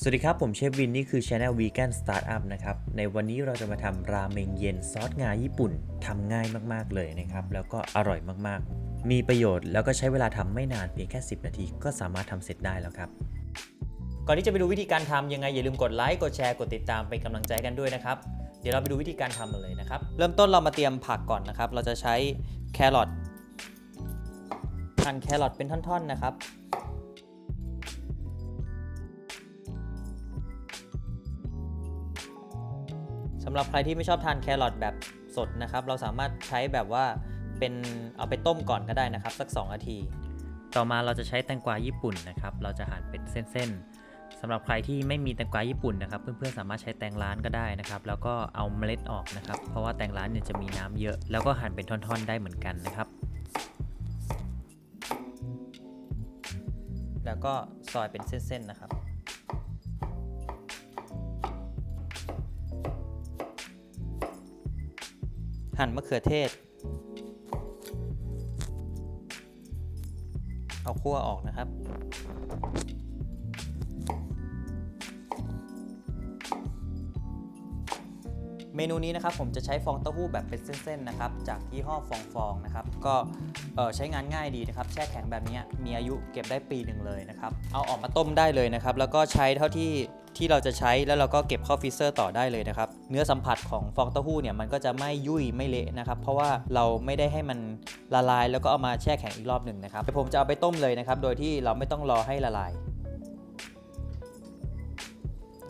สวัสดีครับ ผมเชฟวิน นี่คือ Channel Vegan Startup นะครับ ในวันนี้เราจะมาทำราเมงเย็นซอสงาญี่ปุ่นทำง่ายมากๆเลยนะครับ แล้วก็อร่อยมากๆ มีประโยชน์แล้วก็ใช้เวลาทำไม่นานเพียงแค่ 10 นาที ก็สามารถทำเสร็จได้แล้วครับ ก่อนที่จะไปดูวิธีการทำยังไงอย่าลืมกดไลค์กดแชร์กดติดตามเป็นกำลังใจกันด้วยนะครับ เดี๋ยวเราไปดูวิธีการทำกันเลยนะครับ เริ่มต้นเรามาเตรียมผักก่อนนะครับ เราจะใช้แครอทหั่นแครอทเป็นท่อนๆนะครับ สำหรับใครที่ไม่ชอบทานแครอทแบบสดนะครับ เราสามารถใช้แบบว่าเป็นเอาไปต้มก่อนก็ได้นะครับ สัก 2 นาที ต่อมาเราจะใช้แตงกวาญี่ปุ่นนะครับ เราจะหั่นเป็นเส้นๆสำหรับใครที่ไม่มีแตงกวาญี่ปุ่นนะครับ เพื่อนๆสามารถใช้แตงร้านก็ได้นะครับ แล้วก็เอาเมล็ดออกนะครับ เพราะว่าแตงร้านเนี่ยจะมีน้ำเยอะ แล้วก็หั่นเป็นท่อนๆได้เหมือนกันนะครับ แล้วก็ซอยเป็นเส้นๆนะครับ หั่นมะเขือเทศ เอาคั่วออกนะครับ เมนูนี้นะครับผมจะใช้ฟองเต้าหู้แบบเป็นเส้นๆนะครับ จากยี่ห้อฟองฟองนะครับ ก็ใช้งานง่ายดีนะครับ แช่แข็งแบบนี้มีอายุเก็บได้ปีหนึ่งเลยนะครับ เอาออกมาต้มได้เลยนะครับ แล้วก็ใช้เท่าที่ ที่เราจะใช้แล้วเราก็เก็บเข้าฟรีเซอร์ต่อได้เลยนะครับ เนื้อสัมผัสของฟองเต้าหู้เนี่ยมันก็จะไม่ยุ่ยไม่เละนะครับ เพราะว่าเราไม่ได้ให้มันละลาย แล้วก็เอามาแช่แข็งอีกรอบหนึ่งนะครับเดี๋ยวผมจะเอาไปต้มเลยนะครับ โดยที่เราไม่ต้องรอให้ละลาย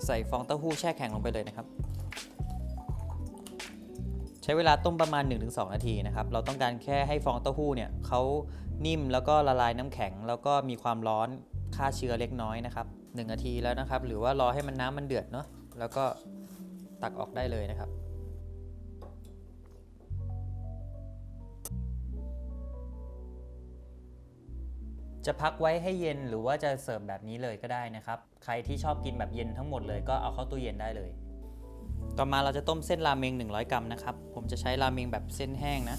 ใส่ฟองเต้าหู้แช่แข็งลงไปเลยนะครับ ใช้เวลาต้มประมาณ 1-2 นาทีนะครับ เราต้องการแค่ให้ฟองเต้าหู้เนี่ยเขานิ่มแล้วก็ละลายน้ำแข็ง แล้วก็มีความร้อน ฆ่าเชื้อเล็กน้อยนะครับ1นาทีแล้วนะครับ หรือว่ารอให้มันน้ำมันเดือดเนาะแล้วก็ตักออกได้เลยนะครับ จะพักไว้ให้เย็นหรือว่าจะเสิร์ฟแบบนี้เลยก็ได้นะครับ ใครที่ชอบกินแบบเย็นทั้งหมดเลยก็เอาเข้าตู้เย็นได้เลย ต่อมาเราจะต้มเส้นราเมง 100 กรัมนะครับ ผมจะใช้ราเมงแบบเส้นแห้งนะ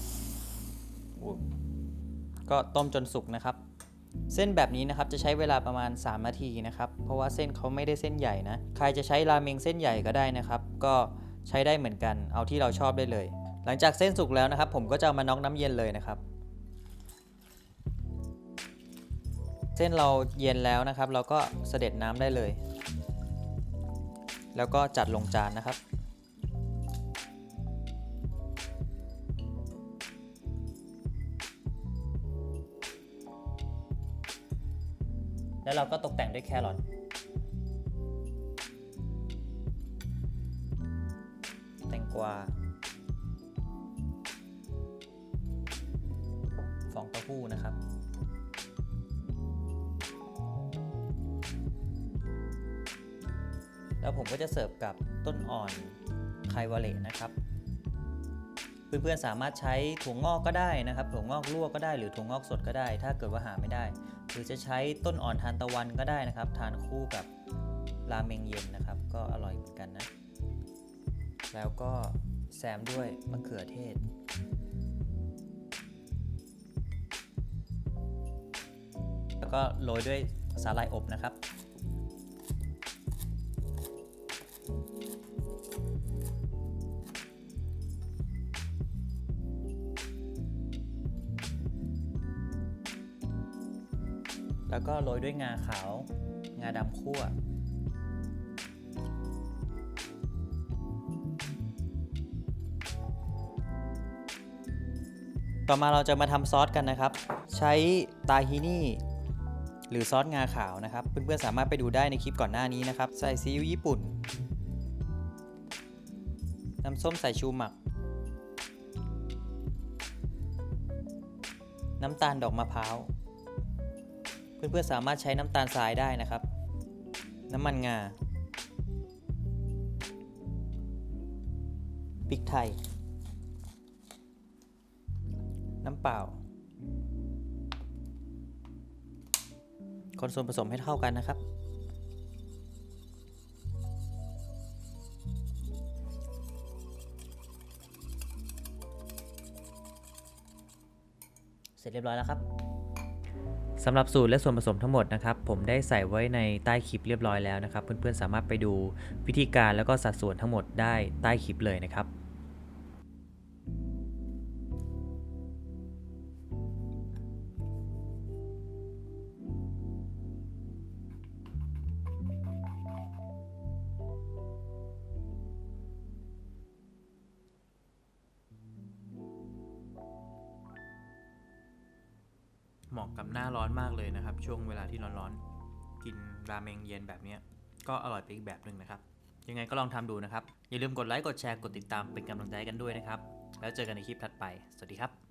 ก็ต้มจนสุกนะครับ เส้นแบบนี้นะครับจะใช้เวลาประมาณ 3 นาทีนะครับ เพราะว่าเส้นเขาไม่ได้เส้นใหญ่นะ ใครจะใช้ราเมงเส้นใหญ่ก็ได้นะครับ ก็ใช้ได้เหมือนกัน เอาที่เราชอบได้เลย หลังจากเส้นสุกแล้วนะครับ ผมก็จะามาน็อกน้ำเย็นเลยนะครับ เส้นเราเย็นแล้วนะครับ เราก็เสด็จน้ำได้เลย แล้วก็จัดลงจานนะครับ แล้วเราก็ตกแต่งด้วยแครอทแตงกวาฟองเต้าหู้นะครับ แล้วผมก็จะเสิร์ฟกับต้นอ่อนไควาเลนะครับ เพื่อนๆสามารถใช้ถั่วงอกก็ได้นะครับถั่วงอกลวกก็ได้หรือถั่วงอกสดก็ได้ ถ้าเกิดว่าหาไม่ได้ หรือจะใช้ต้นอ่อนทานตะวันก็ได้นะครับ ทานคู่กับราเมงเย็นนะครับ ก็อร่อยเหมือนกันนะ แล้วก็แซมด้วยมะเขือเทศแล้วก็โรยด้วยสาหร่ายอบนะครับ แล้วก็โรยด้วยงาขาว งาดำคั่ว ต่อมาเราจะมาทำซอสกันนะครับ ใช้ตาฮินี่หรือซอสงาขาวนะครับ เพื่อนๆสามารถไปดูได้ในคลิปก่อนหน้านี้นะครับ ใส่ซีอิ๊วญี่ปุ่น น้ำส้มสายชูหมัก น้ำตาลดอกมะพร้าว เพื่อนๆสามารถใช้น้ำตาลทรายได้นะครับ น้ำมันงาพริกไทย น้ำเปล่า คนส่วนผสมให้เท่ากันนะครับ เสร็จเรียบร้อยแล้วครับ สำหรับสูตรและส่วนผสมทั้งหมดนะครับผมได้ใส่ไว้ในใต้คลิปเรียบร้อยแล้วนะครับ เพื่อนๆสามารถไปดูวิธีการแล้วก็สัดส่วนทั้งหมดได้ใต้คลิปเลยนะครับ เหมาะกับหน้าร้อนมากเลยนะครับ ช่วงเวลาที่ร้อนๆ กินราเมงเย็นแบบนี้ก็อร่อยไปอีกแบบหนึ่งนะครับ ยังไงก็ลองทำดูนะครับ อย่าลืมกดไลค์ กดแชร์ กดติดตามเป็นกำลังใจกันด้วยนะครับ แล้วเจอกันในคลิปถัดไป สวัสดีครับ